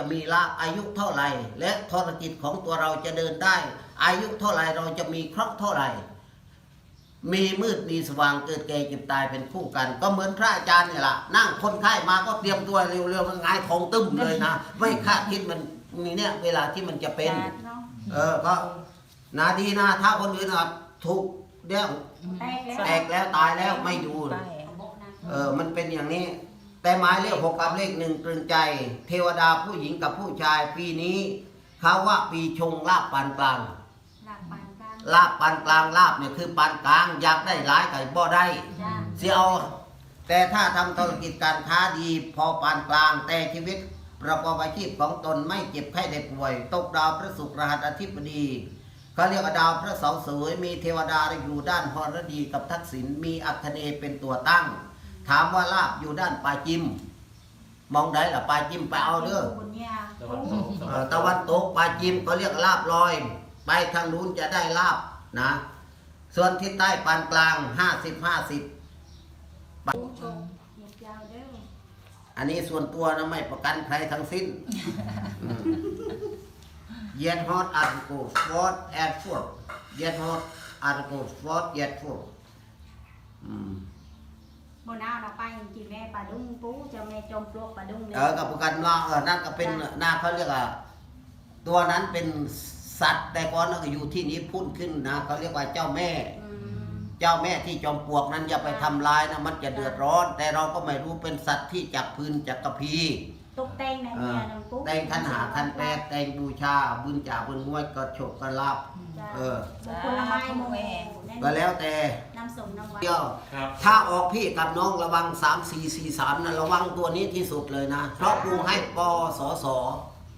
จะมีลาภอายุเท่าไหร่ และธุรกิจของตัวเราจะเดินได้ อายุเท่าไหร่เราจะมีเคราะห์เท่าไหร่ มีมืดมีสว่างเกิดแก่เจ็บตายเป็นคู่กัน ก็เหมือนพระอาจารย์เนี่ยแหละนั่งคนไข้มาก็เตรียมตัวเร็วๆมันหงายท้องตึ้มเลยนะ ไม่คาดคิดมันมีเนี่ยเวลาที่มันจะเป็นเนาะเออก็นาดีนะถ้าคนอื่นอะถูกเดี๋ยวแตกแล้วแตกแล้วตายแล้วไม่อยู่ไปเออ มันเป็นอย่างนี้ แต่หมายเลขหกกับเลขหนึ่งตรึงใจ เทวดาผู้หญิงกับผู้ชายปีนี้เขาว่าปีชงลาบปานกลาง หลักปานกลางลาบปานกลางลาบเนี่ยคือปานกลางอยากได้หลายไก่บ่ได้ จ้าเสียเอาแต่ถ้าทำธุรกิจการค้าดีพอปานกลาง แต่ชีวิตประกอบอาชีพของตนไม่เจ็บไข้ได้ป่วย ตกดาวพระศุกร์รหัสอาทิตย์บดีเขาเรียกว่าดาวพระเสาร์เสวยมีเทวดาอยู่ด้านพรดีกับทักษิณมีอัคเนย์เป็นตัวตั้ง ถามว่าลาบอยู่ด้านปลาจิม มองได้ละปลาจิมไปเอาเด้อบุญญาตะวันตกเอ่อตะวันตกปลาจิมเขาเรียกลาบลอย ไปทางนู้นจะได้ลาบนะ ส่วนทิศใต้ปานกลางห้าสิบห้าสิบผู้ชมยาวเด้ออันนี้ส่วนตัวนะไม่ประกันใครทั้งสิ้นเย็นฮอตอาร์โกสปอร์ตแอดฟอร์เย็นฮอตอาร์โกสปอร์ตเย็นฟอร์อื มโมนาเราไปจีแม่ปลาดุ้งปูจะแม่จมปลวกปลาดุ้งเออกับประกันว่าเออนั่นก็เป็นหน้าเขาเรียกว่าตัวนั้นเป็นสัตว์แต่ก่อนเราก็อยู่ที่นี้พุ่นขึ้นนะเขาเรียกว่าเจ้าแม่ อืมเจ้าแม่ที่จอมปลวกนั้นอย่าไปทำร้ายนะมันจะเดือดร้อน แต่เราก็ไม่รู้เป็นสัตว์ที่จับพื้นจักกระพี ตกแต่งในเอเมีอยน้องปูแต่งขันหาขันแปดแต่งบูชาบุญจ่าบุญงวยก็โชคก็ลาบ เออ ผลไม้โม แหก็แล้วแต่น้ำส้มน้ำหวานเดี๋ยวครับ ถ้าออกพี่กับน้องระวัง 3 4 4 3นะระวังตัวนี้ที่สุดเลยนะ เพราะกูให้ปสส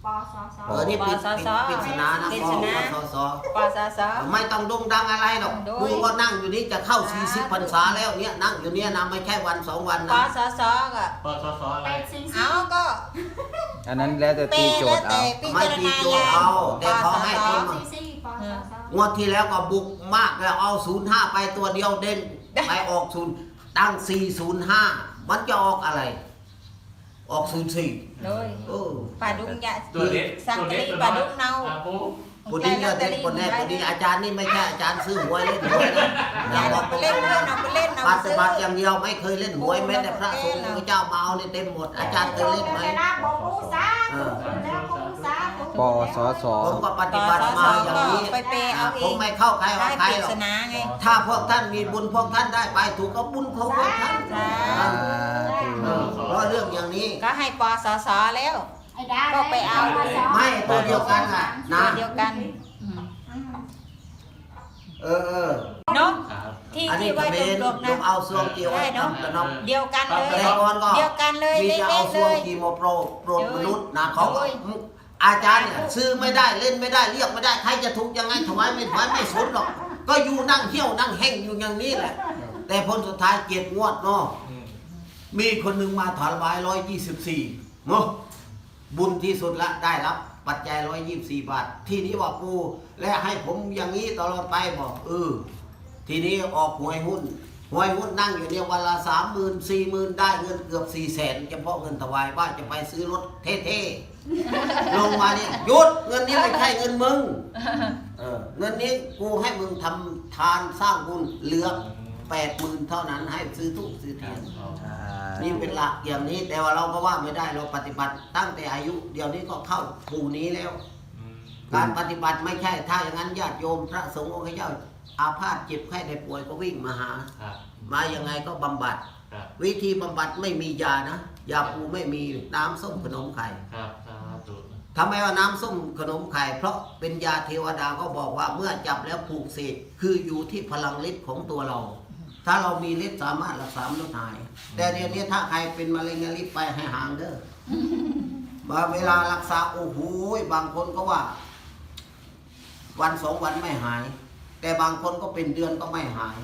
ปอสอสอ เออนี่ปิดปสสปิดปริศนานะปริปศนาสสปอสสไม่ต้องดงดังอะไรหรอกโดยกูก็นั่งอยู่นี่จะเข้าสาธุ40พรรษาแล้วเนี่ยนั่งอยู่เนี่ยนะไม่ใช่วันสองวันปนะอสสก็ปสสอะไรแปดสี่สิเอาบก็อันนั้นแล้วแต่ตีโจทย์เอาพิไม่จารตีณาโจทย์เอาแต่ขอให้ปคอนสสสี่สี่ปอสอสอ งวดที่แล้วก็บุกมากแล้วเอา 05 ไปตัวเดียวเด่นไปออกศูนย์ตั้ง 405 มันจะออกอะไร ออก04เลยเออปลาดุงยะตัวเล็กสังตัวกะเล็กรีตัวปลาน้ดุอยงเนาอะปูปุนี้เนี่ยเด็กคนแน่ปุนี้อาจารย์นี่ไม่ใช่อาจารย์ซื้อหวยเล่นหวยนะอย่อาย่าเราบอกไปเล่นเพื่อนเอาไปเล่นเอาปไปฏิซื้อบัติอย่างเดียวไม่เคยเล่นหวยแม้แต่พระสงฆ์พระเจ้ามาเอาเนี่ยเต็มหมดอาจารย์เคยเล่นไหมนะบอก ปูสาธุแล้วปูสาธุปสสผมก็ปฏิบัติมาอย่างนี้ ไปเปย์เอาเอผมงไม่เข้าใครว่าได้ใครปริหรอศกนาไงถ้าพวกท่านมีบุญพวกท่านได้ไปถูกก็บุญของพวกท่านสาอ่าธุเออเพราะเรื่องอย่างนี้ ก็ให้ปอสสแล้วไอ้ดาก็ไปเอา ไม่ตัวเดียวกันอะตันะวเดียวกันอืมเออเออเนาะครับที่อันนี้ที่ก็ไว้เป็นดกๆยนะกเอาซวงเกี่ยวได้เนอะกับน้องเดียวกันเลยแต่ก่อนก็เดียวกันเลยมีเละจะเอาๆซเลวงยกีโมโปรโปรดโอ้ยมนุษย์นะเขาก็โอาจารย์เนี่ยซื้อไม่ได้เล่นไม่ได้เรียกไม่ได้ใครจะถูกยังไงถวายไม่ถวายไม่สนหรอก ก็อยู่นั่งเที่ยวนั่งแห้งอยู่อย่างนี้แหละ แต่ผลสุดท้ายเกียรติงวดเนาะมีคนหนึ่งมาถวายร้อยยี่สิบสี่เนาะบุญที่สุดละได้รับ ปัจจัยร้อยยี่สิบสี่บาท ที่นี้บอกกูและให้ผมอย่างนี้ตลอดไปบอกเออทีนี้ออกหวยหุ้น หวยหุ้นนั่งอยู่เนี่ยวันละสามหมื่นสี่หมื่นได้เงินเกือบสี่แสนเฉพาะเงินถวายว่าจะไปซื้อรถเท่ๆลงมาเนี่ยหยุดเงินนี้ไม่ใช่เงินมึงเออเงินนี้กูให้มึงทำทานสร้างบุญเหลือแปดหมื่นเท่านั้นให้ซื้อทุกซื้อครัเทียบนอ๋อนี่เป็นหลักอย่างนี้ แต่ว่าเราก็ว่าไม่ได้เราปฏิบัติตั้งแต่อายุเดี๋ยวนี้ก็เข้าปูนี้แล้วอืมการปฏิบัติไม่ใช่ถ้าอย่างนั้นญาติโยมพระสงฆ์องค์เจ้า อาพาธเจ็บไข้ได้ป่วยก็วิ่งมาหา ครับมายังไงก็บำบัด ครับวิธีบำบัดไม่มียานะ ยาปูไม่มีน้ำส้มขนมไข่ครับสาธุทำไมว่าน้ำส้มขนมไข่เพราะเป็นยาเทวดาก็บอกว่าเมื่อจับแล้วผูกเสกคืออยู่ที่พลังฤทธิ์ของตัวเรา ถ้าเรามีฤทธิ์สามารถรักษามนุษย์หาย แต่เดี๋ยวนี้ถ้าใครเป็นมะเร็งรีบไปให้ห่างเด้อ มาเวลารักษาโอ้โหบางคนก็ว่า วันสองวันไม่หาย แต่บางคนก็เป็นเดือนก็ไม่หาย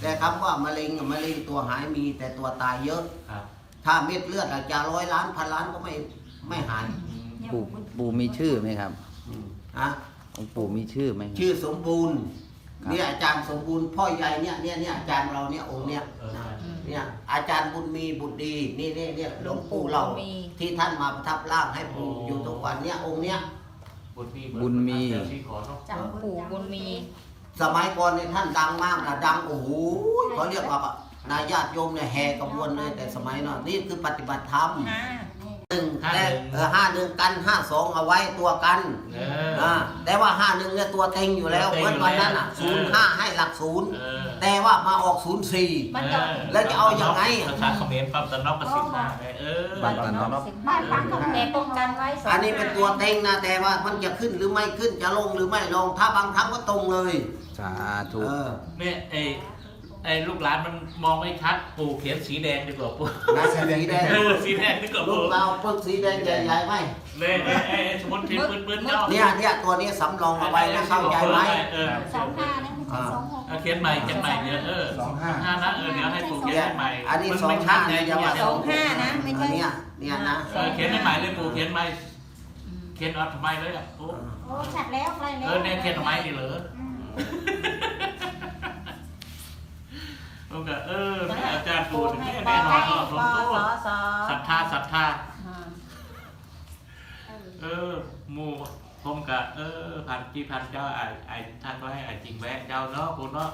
แต่คำว่ามะเร็งกับมะเร็งตัวหายมีแต่ตัวตายเยอะครับถ้าเม็ดเลือดอาจจะร้อยล้านพันล้านก็ไม่ไม่หายอืมปู่ปู่มีชื่อไหมครับอืมฮะองค์ปู่มีชื่อไหมครับชื่อสมบูรณ์เนี่ยอาจารย์สมบูรณ์พ่อใหญ่เนี่ยเนี่ยเนี่ยอาจารย์เราเนี่ยองค์เนี่ยนะเนี่ยอาจารย์บุญมีบุตรดีนี่นี่เนี่ยหลวงปู่เรามีที่ท่านมาประทับร่างให้ปู่อยู่ทุกวันเนี่ยองค์เนี่ยบุญมีบุญมีเดี๋ยวที่ขอเนาะหลวงปู่บุญมี สมัยก่อนเนี่ยท่านดังมากนะดังโอ้โหเขาเรียกว่า นายญาติโยมเนี่ยแห่กระบวนเลยแต่สมัยนั้นนี่คือปฏิบัติธรรมห้า นึ่งแต่เออห้าหนึ่งกันห้าสองเอาไว้ตัวกันเอออ่าแต่ว่าห้าหนึ่งเนี่ยตัวเต็งอยู่แล้วตัวเหเต็มืงอนอยู่วันนั้นอะแล้วศูนย์ห้าให้หลักศูนย์เออแต่ว่ามาออกศูนย์สี่มันก็แล้วจะเอายังไงภาษาเขมรปั๊บตะนอกประสิทธิ์มาเออบังตะนอกบ้านปังก็แต่ป้องกันไว้สงอันนี้เป็นตัวเต็งนะแต่ว่ามันจะขึ้นหรือไม่ขึ้นจะลงหรือไม่ลงถ้าบางครั้งก็ตรงเลยสาธุเออเนี่ยไอ้ ไอ้ลูกหลานมันมองไม่ชัดปู่เขียนสีแดงดีกว่าปู่นะสีแดงเออสีแดงดีกว่าลูปู่กเราปึกสีแดงใหญ่ๆไหมเลยไอ้ไอ้ไอ้สมุนเทียนปืนปืนเจ้าเนี่ยเนี่ยตัวนี้สำรองเอาไว้นะเข้าใจไหมเออสองห้านะไม่ใช่สองหก เอาเขียนใหม่เขียนใหม่เดี๋ยวเออสองห้าห้านะเออเดี๋ยวให้ปู่เขียนให้ใหม่อันนี้มัสองไม่ชัห้าดไงเนี่ยยังว่าเดี๋ยวสองห้านะไม่ใช่เนี่ยเนี่ยนะเออเขียนให้ใหม่เลยปู่เขียนใหม่เขียนเอาทำไมเลยอะปู่โอ้ชัดแล้วใกล้แล้วเออเนี่ยเขียนทำไมดิเหรอ อืม ผมก็เออแม่อาจารย์ปู่ถึงให้แน่ปแน่นอนปสมสโตสศรัทธาศรัทธาอ่าเออหมู่ผมกะเออพันกี่พันเจ้าไอ้ไอ้ท่านไว้ไอ้จริงแวะเจ้าเนาะคุณเนาะ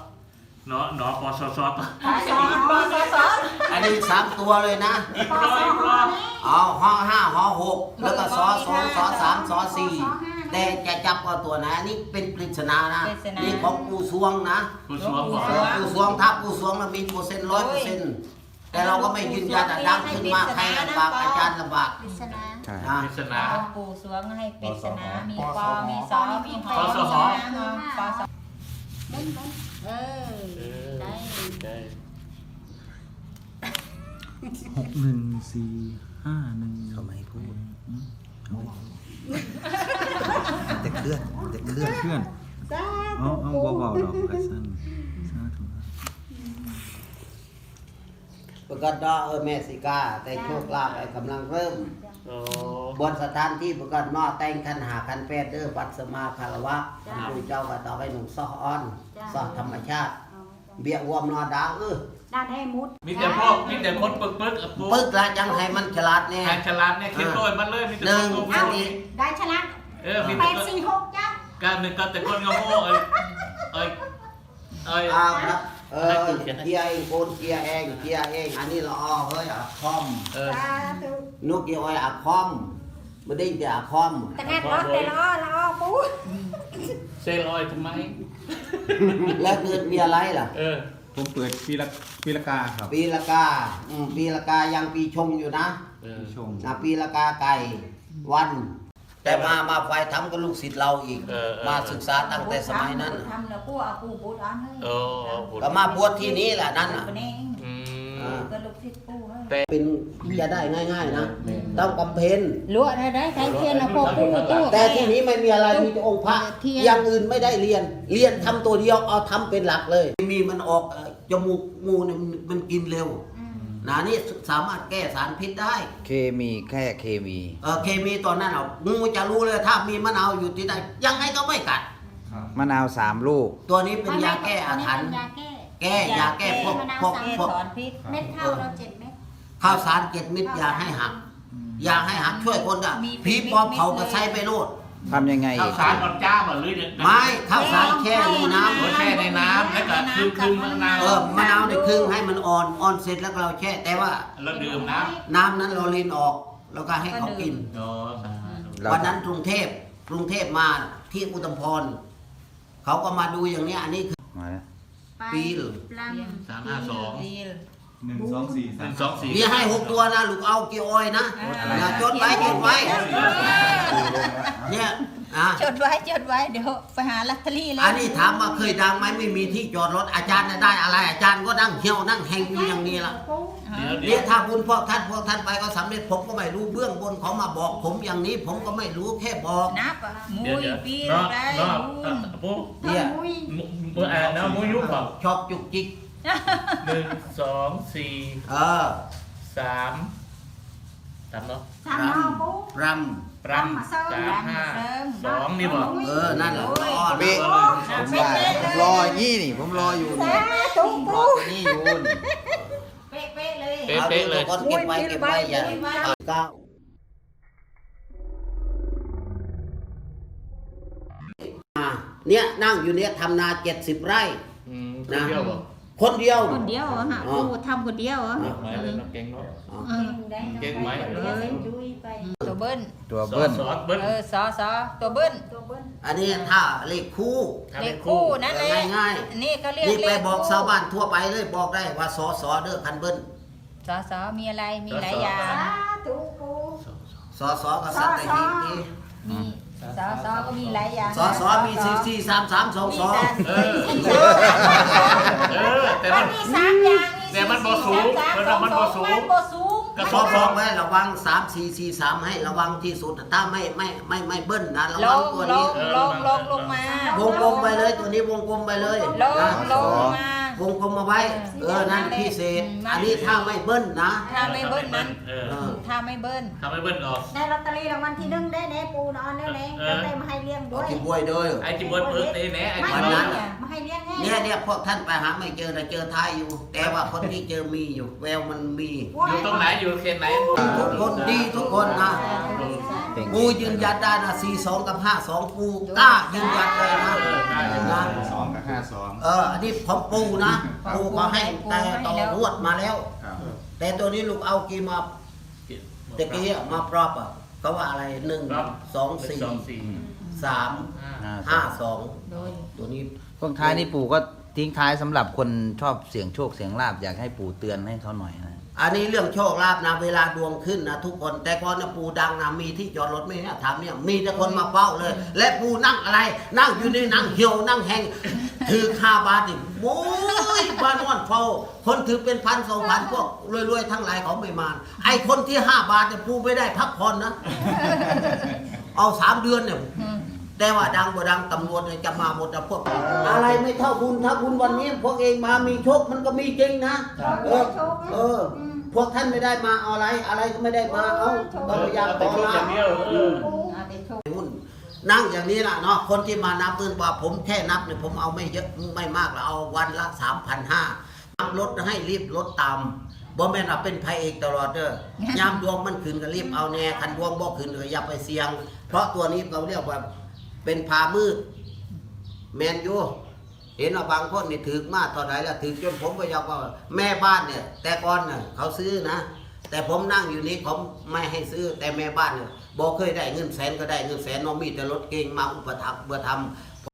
เนาะเนาะปสสต่อปสปสสอันนี้สามตัวเลยนะอีกร้อยอีกร้อยเอาห้อห้าห้อหกแล้วก็ซอสองซอสามซอสี่ แต่จะจับก็ตัวไหนอันนี้เป็นปริศนานะนี่ของปูสวงนะคุณสวงบอกเออปูสวงถ้าปูสวงมันมีเปอร์เซ็นต์ร้อยเปอร์เซ็นต์แต่เราก็ไม่ยืนยันอะดังขึ้นมาใครลำบากอาจารย์ลำบากปริศนา ใช่ นะ ปริศนาหลวงปู่สวงให้ปริศนามีปอมีสอมีหอปสหปสเล่นเล่นเออได้ได้หกหนึ่งสี่ห้าหนึ่งเขาไม่พูดอืม แต่เคลื่อนแต่เคลื่อนเพื่อนเอาเอาเบาๆดอกกระสันสาธุประกาศดอเออเมสิกา แต่โชคลาภไอ้กำลังเริ่มโอ้บนสถานที่ประกาศนอแต่งคันหาคันแปดเด้อปัสมาคารวะดูเจ้าก็ต่อไปหนุ่มซออ้อนซอธรรมชาติ เบี้ยวอมนอดาวเออ ด้านให้มุดมีแต่พวกมีแต่คนปึกปึกๆอะปู่ปึกละจังให้มันฉลาดแน่ทางฉลาดเนี่ยเขียนโดยมันเลยมีแต่หนึ่งคนโง่อันนี้ ได้ชนะเออมีแปแต่ดสี่หกจ้ะการหนึ่งก็แต่คนโง่เอ้ยเอ้ยเอ้ย อ้าวครับเออเกียร์เองโกนเกียร์เองเกียร์เอง อันนี้ละอ้อเฮ้ยอะคอมเออ สาธุนุกเกียร์อ้อยอะคอมไม่ได้แต่อะคอมแต่แน่รถแต่ละอ้อละอ้อปูเซลลอยทำไม แล้วเกิดมีอะไรล่ะ เออ ผมเปิดปีละปีละกาครับปีละกาอืมปีละกายังปีชงอยู่นะเออชมนะปีละกาไก่วัน แต่มามาไฟทำกับลูกศิษย์เราอีก เออเออ มาศึกษาตั้งแต่สมัยนั้น ทำแล้วกูเอากูบูดอันให้โอ้ก็มาบวชที่นี้แหละนั่นน่ะ คนนี้อืม อ่า ก็ลูกศิษย์กูให้เป็นจะได้ง่าย ๆ นะต้องบำเพ็ญลวดได้ได้ใช้เทียนนะพ่อปู่ตู้แต่ที่นี้ไม่มีอะไรมีแต่องค์พระเทียนอย่างอื่นไม่ได้เรียน เรียนทำตัวเดียวเอาทำเป็นหลักเลยมีมันออกเอ่อจมูกงูเนี่ยมันมันกินเร็วนะนี่สามารถแก้สารพิษได้ เคมีแค่เคมี เออเคมีตอนนั้นเอางูจะรู้เลยถ้ามีมะนาวอยู่ที่ไหนยังไงก็ไม่กัด มะนาวสามลูก ตัวนี้เป็นยาแก้อาถรรพ์ยาแก้ แก้ยาแก้พวกพวกแก้พวกถอนพิษเม็ดข้าวเราเจ็ดเม็ดข้าวสารเจ็ดมิตรอยาให้หักอยาให้หักช่วยคนได้มีผีปอบเขาก็ใช้ไปโลดทำยังไงข้าอีวกสารอ่อนจ้าบ่หรือยังไม่ข้าวสารแช่ในน้หัวแช่ในน้ำแล้วก็คือคือมะนาวำเออมะนาวในครึ่งให้มันอ่อนอ่อนเสร็จแล้วก็เราแช่แต่ว่าแล้วดื่มน้น้ำนั้นเราลินออกแล้วก็ให้เขากินำโอ้สาธุเราวันนั้นกรุงเทพกรุงเทพมาที่อุตมพรเขาก็มาดูอย่างเนี้ยอันนี้คือมาแล้ว ปีล ปลาสามห้าสองดีลหนึ่งสองสี่หสานึ่มงสองสี่นี่ให้หกตัวนะลูกเอาเกียวออยนะ อย่าจดไว้จดไว้ เนี่ย อะจดไว้จดไว้เดี๋ยวไปหาลอตเตอรี่เลยอันนี้ถามว่าเคยดังไหมไม่มีที่จอดรถอาจารย์น่ะได้อะไร อาจารย์ก็นั่งเหี่ยวนั่งแหงอยู่อย่างนี้ละเดี๋ยวเดี๋เรียยวกถ้าคุณพวกท่านพวกท่านไปก็สำเร็จผมก็ไม่รู้เบื้องบนเขามาบอกผมอย่างนี้ ผมก็ไม่รู้แค่บอก นับอะมุเดี๋ยวยเดี๋ยวปีเนาะได้เนาะมุยปุ๊บเนี่ย มุ้ยมืออ่านนะมุยุบเปล่าชอบจุกจิกหนึ่งสองสี่เออสาม ตามเนาะสามนอปูรรำสามห้าสองนี่บอกำเออ นั่นแหละอ้อเป๊ะนะผมว่าผมรออย่างนี้นี่ ผมรออยู่นี่ตุรอตัวนี้อยู่นี่เป๊ะๆเลยเป๊ะๆเลย อาดูทุกคนเก็บไว้เก็บไว้อย่าเอาเก้าอ่าเนี่ยนั่งอยู่เนี่ยทำนาเจ็ดสิบไร่ อืมคนเดียวบอก คนเดียว คนเดียวเหรอฮะอ๋อปูทำคนเดียวเหรอเก่งไหมเลยเนาะเก่งเนาะเออเก่งไหมดุยไปตัวเบิ้ลตัวสอเบิ้ลสอเบิ้ลเออสอสอตัวเบิ้ลตัวเบิ้ลอันนี้ถ้าเลขคู่เลขคู่นั่นเลยง่ายนี่ก็เรียกนี่เลไปขบอกคู่ชาวบ้านทั่วไปเลยบอกได้ว่าสอสอเด้อคันเบิ้ลสอสอมีอะไรมีหลายอย่าง สาธุปูสอสอกับสัตหีบนี่มี สอสอก็มีหลายอย่างสอสอมีสี่สี่สามสามสองมีสองสามเออมีสามเออแต่มัมันน มีสามอย่างแต่มันบ่สูงสามมันสองมันสบ่องสูง มันบ่สูงกระสสออบสองไว้ระวังสามสี่สี่สามให้ระวังที่สุดถ้าไม่ไม่ไม่ไม่เบิ้ลนะระลวังงตัวลนี้งลงลงลงมาวงกลมไปเลยตัวนี้วงกลมไปเลยลงนะลงมา วงกลมมาไว้ เออ นั่นพิเศษ อันนี้ถ้าไม่เบิ้ลนะ ถ้าไม่เบิ้ลนั้นเออเออถ้าไม่เบิ้ลทำให้เบิ้ลออกได้ลอตเตอรี่รางวัลที่หนึ่งได้แน่ปูนอนแน่แน่จะได้มาให้เลี้ยงด้เอาวยที่บวยเด้อ ไอ้จิบวยเปิดเตะแหน่ไอ้ไม่จิบวัวยนั้นมาให้เลี้ยงให้เนี่ยเนี่ยพวกท่านไปหาไม่เจอแต่เจอท้ายอยู่ แต่ว่าคนที่เจอมีอยู่ แววมันมี อยู่ตรงไหนอยู่เขตไหนทุกคนดีทุกคนนะ เก่งกูยืนยันได้นะสี่สองกับห้าสองกูกล้ายืนยันเลยนะนะสองกับห้าสองเอออันนี้ของปูนะปูก็ให้แต่ต่อรวดมาแล้ว ครับแต่ตัวนี้ลูกเอากี่มาตะกี้อะมาปรอบอะเขาว่าอะไรหนึ่งสองสี่สองสี่สามห้าห้าสองโดยตัวนี้ช่วงท้ายนี่ปู่ก็ทิ้งท้ายสำหรับคนชอบเสียงโชคเสียงลาบอยากให้ปู่เตือนให้เขาหน่อยนะ อันนี้เรื่องโชคลาภนะเวลาดวงขึ้นนะทุกคนแต่ก่อนนะปูดังนะมีที่จอดรถไหมเนี่ยถามเนี่ยมีแต่คนมาเฝ้าเลย และปูนั่งอะไร นั่งอยู่ในนั่งเหี่ยวนั่งแหงถือคาบาทนี่โอ้ยบ้านอนเฝ้า คนถือเป็นพันสองพันพวกรวยๆทั้งหลายเขาไม่มาไอคนที่ห้าบาทเนี่ยปูไม่ได้พักผ่อนนะ เอาสามเดือนเนี่ย แต่ว่าดังบ่ดังตำรวจเนี่ยจะมาหมดนะพวกอะไรไม่เท่าบุญถ้าบุญวันนี้ พวกเองมามีโชคมันก็มีจริงนะ เออเออ พวกท่านไม่ได้มาเอาอะไร อะไรก็ไม่ได้มาเอาก็พยายามแต่ขอชุดลาอย่างเดียวเออเอาแต่โชคหุ้นนั่งอย่างนี้ล่ะเนาะคนที่มานับเงินว่าผมแค่นับเนี่ยผมเอาไม่เยอะไม่มากหรอกเอาวันละสามพันห้านับลดให้รีบลดตามบ่แม่นว่าเป็นพระเอกตลอดเด้อยามดวงมันขึ้นก็รีบเอาแน่คันดวงบ่ขึ้นก็อย่าไปเสี่ยง เพราะตัวนี้เราเรียกว่า เป็นพามืดแมนยูเห็นว่าบางคนนี่ถือมากตอนไหร่ละถือจนผมก็ยามว่าแม่บ้านเนี่ย แต่ก่อนน่ะเขาซื้อนะ แต่ผมนั่งอยู่นี้ผมไม่ให้ซื้อแต่แม่บ้านเนี่ยบอกเคยได้เงินแสนก็ได้เงินแสนน้องมีแต่รถเก่งมาอุปถัมภ์เบื่อทำ